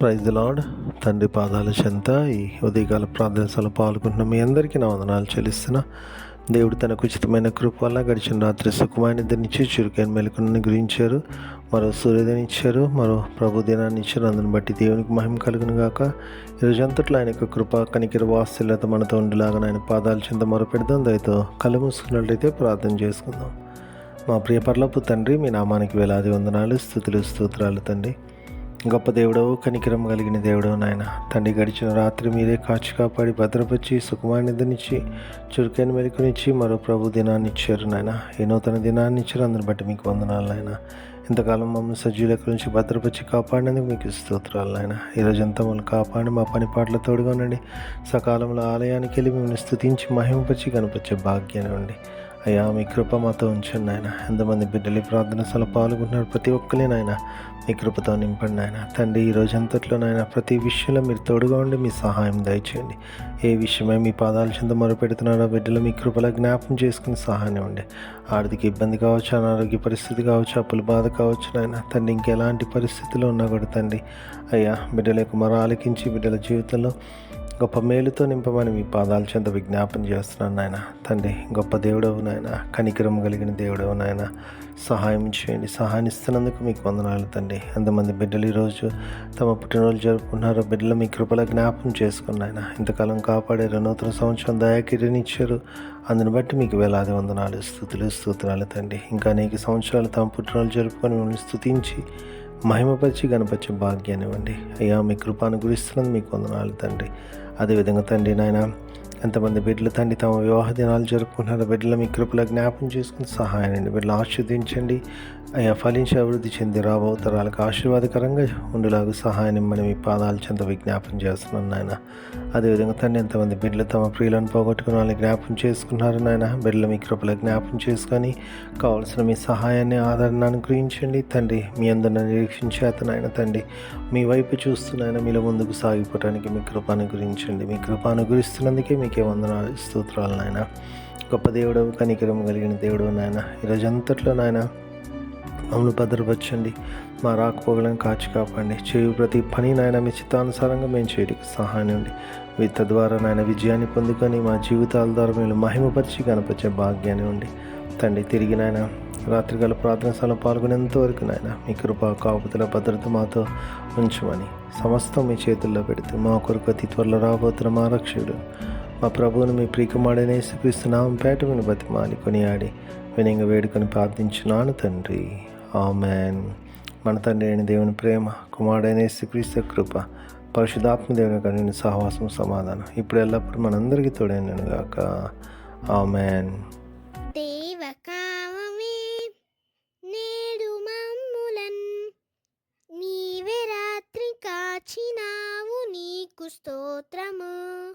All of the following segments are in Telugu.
ప్రైజ్ ది లార్డ్ తండ్రి పాదాల చెంత ఈ ఉదయకాల ప్రార్థనలో పాల్గొంటున్న మీ అందరికీ నా వందనాలు చెల్లిస్తున్నా. దేవుడు తనకు ఉచితమైన కృప వల్ల గడిచిన రాత్రి సుఖమైన దినిచ్చి చురుకైన మెలకుని గురించారు మరో సూర్యోదయం ఇచ్చారు. మరో ప్రభు దినాన్ని ఇచ్చారు. అందుని బట్టి దేవునికి మహిమ కలుగును గాక. ఈరోజు అంతట్లో ఆయన యొక్క కృప కనికిర వాత్సల్యత మనతో ఉండేలాగా ఆయన పాదాల చెంత మొరపెడదాం. దయతో కళ్ళు మూసుకున్నట్లయితే ప్రార్థన చేసుకుందాం. మా ప్రియ పర్లపు తండ్రి మీ నామానికి వేలాది వందనాలు స్థుతులు స్తోత్రాలు తండ్రి. గొప్ప దేవుడవు కనికరం కలిగిన దేవుడవు నాయన. తండ్రి గడిచిన రాత్రి మీరే కాచి కాపాడి భద్రపరిచి నిద్రనిచ్చి చురుకైన మెరుకునిచ్చి మరో ప్రభు దినాన్ని ఇచ్చారు నాయన. ఈ నూతన దినాన్ని ఇచ్చారు. అందరిని బట్టి మీకు వందనాలు నాయన. ఇంతకాలం మమ్మల్ని సజీవుల నుంచి భద్రపరిచి కాపాడినందుకు మీకు స్తోత్రాలు నాయన. ఈరోజు అంతా మమ్మల్ని కాపాడి మా పని పాటలు తోడుగా ఉండండి. సకాలంలో ఆలయానికి వెళ్ళి మిమ్మల్ని స్థుతించి మహిమపరిచి కనిపించే భాగ్యాన్ని ఉండి అయ్యా మీ కృప మాతో ఉంచండి ఆయన ఎంతమంది బిడ్డలు ప్రార్థన సల పాల్గొన్నారు ప్రతి ఒక్కరిని నాయన. మీ కృపతో నింపండి ఆయన తండ్రి ఈ రోజు అంతట్లో నాయన ప్రతి విషయంలో మీరు తోడుగా ఉండి మీ సహాయం దయచేయండి. ఏ విషయమై మీ పాదాల చెంత మొరపెడుతున్నారో బిడ్డలు మీ కృపల జ్ఞాపం చేసుకుని సహాయం ఉండి ఆర్థిక ఇబ్బంది కావచ్చు అనారోగ్య పరిస్థితి కావచ్చు అప్పుల బాధ కావచ్చు నాయన. తండ్రి ఇంకెలాంటి పరిస్థితిలో ఉన్నా కూడా తండ్రి అయ్యా బిడ్డల యొక్క మొర ఆలకించి బిడ్డల జీవితంలో గొప్ప మేలుతో నింపమని మీ పాదాల చెంత విజ్ఞాపన చేస్తున్నాను నాయన. తండ్రి గొప్ప దేవుడవు నాయన. కనికరం కలిగిన దేవుడవు నాయన. సహాయం చేయండి. సహాయం ఇస్తున్నందుకు మీకు వందనాలు తండ్రి. ఎంతమంది బిడ్డలు ఈరోజు తమ పుట్టినరోజు జరుపుకున్నారో బిడ్డలు మీ కృపల జ్ఞాపం చేసుకున్నాయన ఇంతకాలం కాపాడారు. నూతన సంవత్సరం దయాకిరణిచ్చారు అందుని బట్టి మీకు వేలాది వందనాలు స్థుతులు స్తోత్రాలు తండ్రి. ఇంకా అనేక సంవత్సరాలు తమ పుట్టినరోజు జరుపుకొని మిమ్మల్ని స్థుతించి మహిమపరిచి గణపరిచే భాగ్యాన్ని ఇవ్వండి అయ్యా మీ కృపాను గురిస్తున్నది మీకు వందనాలు తండ్రి. అదేవిధంగా తండ్రి నాయన ఎంతమంది బిడ్డలు తండ్రి తమ వివాహ దినాలు జరుపుకుంటున్నారు బిడ్డలు మీ కృపల జ్ఞాపం చేసుకుని సహాయాన్ని బిడ్డలు ఆశీర్దించండి అయ్యా ఫలించి అభివృద్ధి చెంది రాబో తరాలకు ఆశీర్వాదకరంగా ఉండేలాగా సహాయం మనం మీ పాదాల చెంత విజ్ఞాపం చేస్తున్నాను నాయన. అదేవిధంగా తండ్రి ఎంతమంది బిడ్డలు తమ ప్రియులను పోగొట్టుకున్న వాళ్ళని జ్ఞాపం చేసుకున్నారు నాయన బిడ్డలు మీ కృపల జ్ఞాపం చేసుకొని కావాల్సిన మీ సహాయాన్ని ఆదరణ అనుగ్రహించండి. తండ్రి మీ అందరిని నిరీక్షించేత నాయన తండ్రి. మీ వైపు చూస్తున్నాయన మీలో ముందుకు సాగిపోవడానికి మీ కృప అనుగ్రహించండి. మీ కృప అనుగ్రహిస్తున్నందుకే మీకే వందనాలు స్తోత్రాలు నాయన. గొప్ప దేవుడు కనికరం కలిగిన దేవుడు నాయన. ఈరోజు అంతట్లో నాయన మమ్మల్ని భద్రపరచండి మా రాకపోగలను కాచి కాపాడండి. చేయు ప్రతి పని నాయన మీ చిత్తానుసారంగా మేము చేయడానికి సహాయండి ఉండి మీ తద్వారా నాయన విజయాన్ని పొందుకొని మా జీవితాల ద్వారా మీరు మహిమపరిచి కనపరిచే భాగ్యాన్ని ఉండి తండ్రి తిరిగి నాయన రాత్రికాల ప్రార్థన స్థలం పాల్గొనేంత వరకు నాయన మీ కృప కాపుతుల భద్రత మాతో ఉంచమని సమస్తం మీ చేతుల్లో పెడితే మా కొరకు అతి త్వరలో రాబోతున్న మా రక్షకుడు మా ప్రభువును మీ ప్రియకుమాడనే శ్రీస్తున్నాం పేట విని బతిమాలి కొనియాడి వినంగా వేడుకొని ప్రార్థించున్నాను తండ్రి. ఆమెన్. మన తండ్రి అయిన దేవుని ప్రేమ కుమారుడైన యేసుక్రీస్తు కృప పరిశుధాత్మ దేవుని కలిగిన సహవాసం సమాధానం ఇప్పుడు ఎల్లప్పుడూ మనందరికీ తోడైనను గాక. ఆమెన్. నేడు నీవే రాత్రి స్తోత్రము.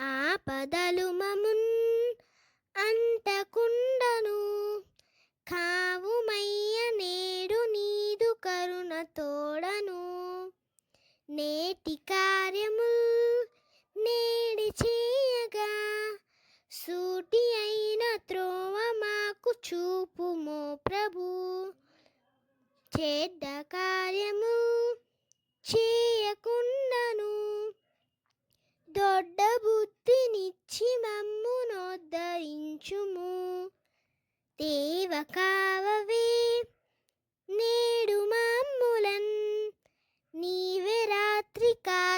ఆ మమున్ నేటి కార్యము నేడి చేయగా సూటి అయిన త్రోవ మాకు చూపుమో ప్రభు. చేద్ద కార్యము చేయకుండాను దొడ్డ బుద్ధినిచ్చి మమ్మునోద్ధరించుము. దేవ కావవే